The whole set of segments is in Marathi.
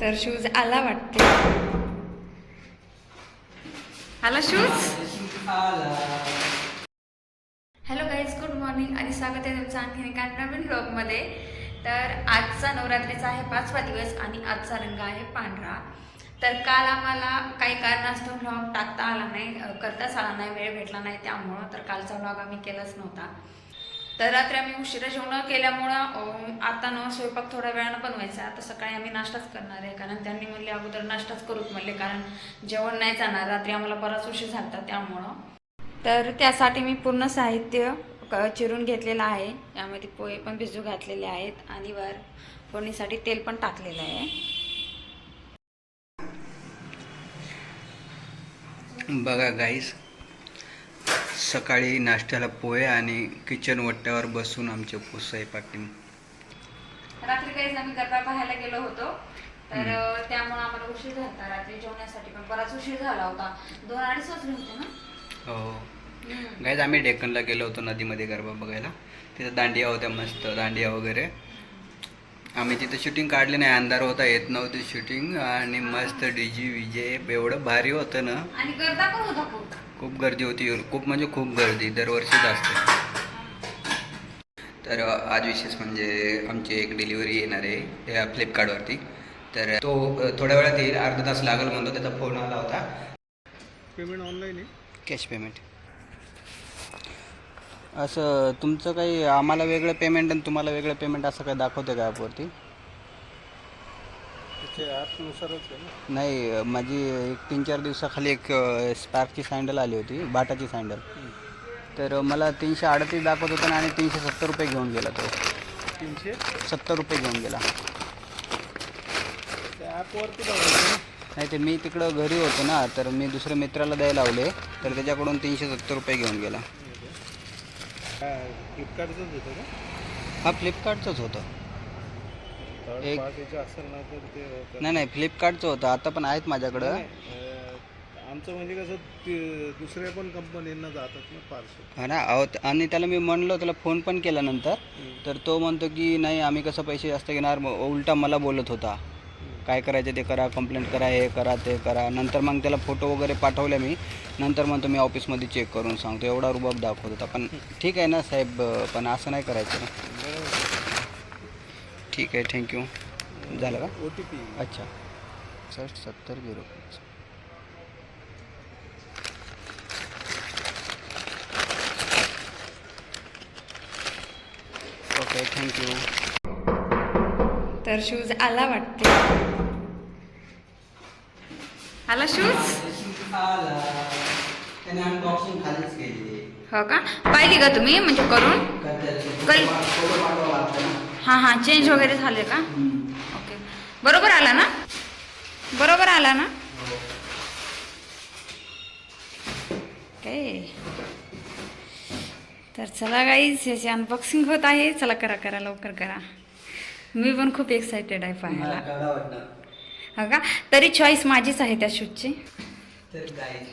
तर शूज आला वाटते. आला shoes hello guys good morning आणि स्वागत आहे तुमचं आणखीन एका नवीन ब्लॉगमध्ये तर आजचा नवरात्रीचा आहे पाचवा दिवस आणि आजचा रंग आहे पांढरा. तर काल आम्हाला काही कारणास्तव ब्लॉग टाकता आला नाही करताच आला नाही वेळ भेटला नाही त्यामुळं तर कालचा ब्लॉग आम्ही केलाच नव्हता. तर रात्री आम्ही उशिरा जेवण केल्यामुळं आता न स्वयंपाक थोड्या वेळानं बनवायचा. आता सकाळी आम्ही नाश्ताच करणार आहे. कारण त्यांनी म्हणले अगोदर नाश्ताच करूत म्हणले. कारण जेवण नाही जाणार. रात्री आम्हाला बराच उशीर झाला त्यामुळं. तर त्यासाठी मी पूर्ण साहित्य चिरून घेतलेलं आहे. यामध्ये पोहे पण भिजू घातलेले आहेत. आणि वर फोडणीसाठी तेल पण टाकलेलं आहे. बघा गाईस सकाळी नाश्त्याला पोहे आणि किचन वट्ट्यावर बसून आमचे पुसाई पाटील. रात्री काही आम्ही गरबा पाहायला गेलो होतो. तर त्यामुळे आम्हाला उशीर झाला रात्री जेवण्यासाठी पण बराच उशीर झाला होता. दोन अडीच वाजले होते ना? हो. गाईज आम्ही डेक्कनला गेलो होतो नदीमध्ये गरबा बघायला. तिथं दांडिया होत्या मस्त दांडिया वगैरे. आम्ही तिथं शूटिंग काढली नाही अंधार होता येत नव्हती शूटिंग आणि मस्त डीजी विजे एवढं भारी होतं ना. आणि गर्दा पण होता खूप. खूप गर्दी होती. खूप म्हणजे खूप गर्दी दरवर्षीच असते. तर आज विशेष म्हणजे आमची एक डिलिव्हरी येणार आहे या फ्लिपकार्टवरती तर तो थोड्या वेळात येईल. अर्धा तास लागेल म्हणतो त्याचा फोन आला होता. पेमेंट ऑनलाईन आहे. कॅश पेमेंट असं तुमचं काही आम्हाला वेगळं पेमेंट आणि तुम्हाला वेगळं पेमेंट असं काही दाखवते का ॲपवरती त्याच्या ॲपनुसारच आहे ना. नाही माझी एक तीन चार दिवसाखाली एक स्पार्कची सँडल आली होती बाटाची सँडल तर मला तीनशे अडतीस दाखवत होतं आणि तीनशे सत्तर रुपये घेऊन गेला तो. तीनशे? सत्तर रुपये घेऊन गेला. त्या ॲपवरती बघायचं ना. नाही ते मी तिकडं घरी होतो ना तर मी दुसऱ्या मित्राला द्यायला लावले तर त्याच्याकडून तीनशे सत्तर रुपये घेऊन गेला. फ्लिपकार्टचंच होतं का? हा फ्लिपकार्टचंच होतं. थर्ड एक- पार्टीचं असेल ना तर ते होतं. नाही नाही फ्लिपकार्टचं होतं. आता पण आहेत माझ्याकडं. नाही, अं, आमचं म्हणजे कसं ते दुसऱ्या पण कंपनींना जातात ना पार्सल. हा ना अहो त- आणि त्याला मी म्हणलो त्याला फोन पण केला नंतर तर तो म्हणतो की नाही आम्ही कसं पैसे जास्त घेणार? मग उलटा मला बोलत होता. काय करायचं ते करा कंप्लेंट करा हे करा ते करा. नंतर मग त्याला फोटो वगैरे पाठवले मी. नंतर म्हणतो मी ऑफिसमध्ये चेक करून सांगतो. एवढा रुबाब दाखवत होता. पण ठीक आहे ना साहेब पण असं नाही करायचं. ना ठीक आहे थँक्यू झालं का? ओ टी पी अच्छा. सर सत्तर झिरो ओके थँक्यू तर शूज आला वाटते. आला शूज हो का? पाहिली का तुम्ही? म्हणजे करून? कल- हां हां चेंज वगैरे झाले का? ओके बरोबर आला ना? बरोबर आला ना? ओके तर चला गाईज याची अनबॉक्सिंग होत आहे. चला करा करा लवकर करा. मी पण खूप एक्सायटेड आहे पाहायला. हो का? तरी चॉईस माझीच आहे त्या शूजची तर आहे.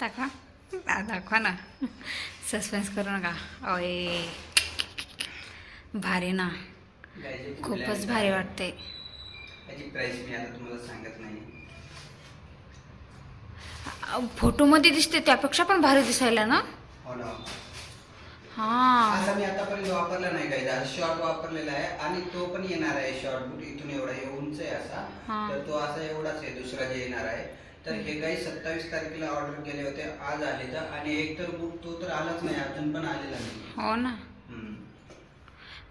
दाखवा. दाखवा ना. सस्पेन्स करू नका. ओय भारी ना. खूपच भारी वाटते. त्याची प्राइस मी आता तुम्हाला सांगत नाही. अ, फोटोमध्ये दिसते त्यापेक्षा पण भारी दिसायला ना? हो ना. हां असा मी आतापर्यंत वापरला नाही काही शॉर्ट वापरलेला आहे आणि तो पण येणार आहे शॉर्ट. बूट इथून एवढा उंच आहे असा. हा. तर तो असा एवढाच आहे दुसरा जे येणार आहे. तर हे काही सत्तावीस तारखेला ऑर्डर केले होते आज आले तर. आणि एक तर बूट तो तर आलाच नाही अजून पण आलेला नाही. हो ना.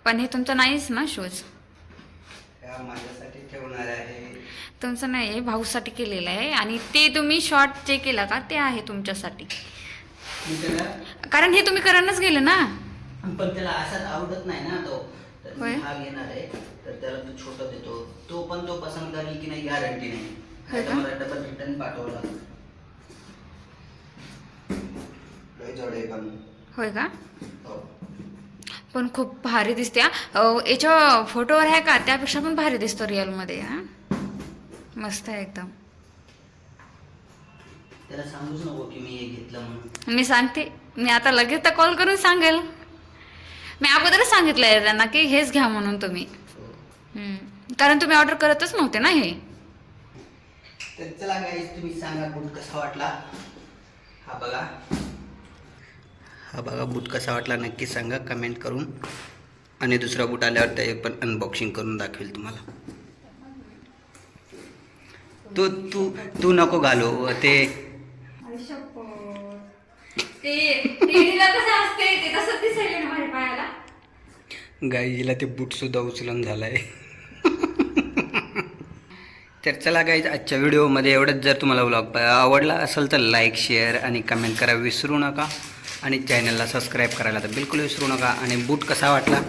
पण हे तुमचं नाहीच ना शूज? माझ्यासाठी ठेवणार आहे. तुमचं नाही भाऊसाठी केलेलं आहे. आणि ते तुम्ही शॉर्ट जे केलं का ते आहे तुमच्यासाठी. मी त्याला कारण हे तुम्ही करणच गेले ना. पण त्याला असाच आवडत नाही ना तो. तर मी होय. हा घेणार आहे. तर त्याला तो छोटा देतो. तो पण तो पसंत करेल की नाही गॅरंटी नाही. होय आता का? मला डबल रिटर्न पाठवावं लागेल लय जड आहे पण. होय का? हो. पण खूप भारी दिसते हा. अ, याच्या फोटोवर आहे का? त्यापेक्षा पण भारी दिसतो रिअलमध्ये हा. मस्त आहे एकदम. त्याला सांगूच नको की मी हे घेतलं म्हणून. मी सांगते. मी आता लगेच तर कॉल करून सांगेल. मी अगोदरच सांगितलं आहे त्यांना की हेच घ्या म्हणून तुम्ही. हम्म. कारण तुम्ही ऑर्डर करतच नव्हते ना हे. तर चला गाईज तुम्ही सांगा बूट कसा वाटला? हा बघा. हा बघा बूट कसा वाटला नक्की सांगा कमेंट करून. आणि दुसरा बूट आल्यावर ते पण अनबॉक्सिंग करून दाखवेल तुम्हाला. तू तू तू नको घालू. ते ते टीव्हीला कसं असते ते दिसायला ना माझ्या पायाला गाईला ते बूट सुद्धा उचलून झालाय. तर चला गाईज आजच्या व्हिडिओमध्ये एवढंच. जर तुम्हाला व्लॉग आवडला असेल तर लाईक शेअर आणि कमेंट करा. विसरू नका. आणि चॅनलला सबस्क्राईब करायला तर बिलकुल विसरू नका. आणि बूट कसा वाटला?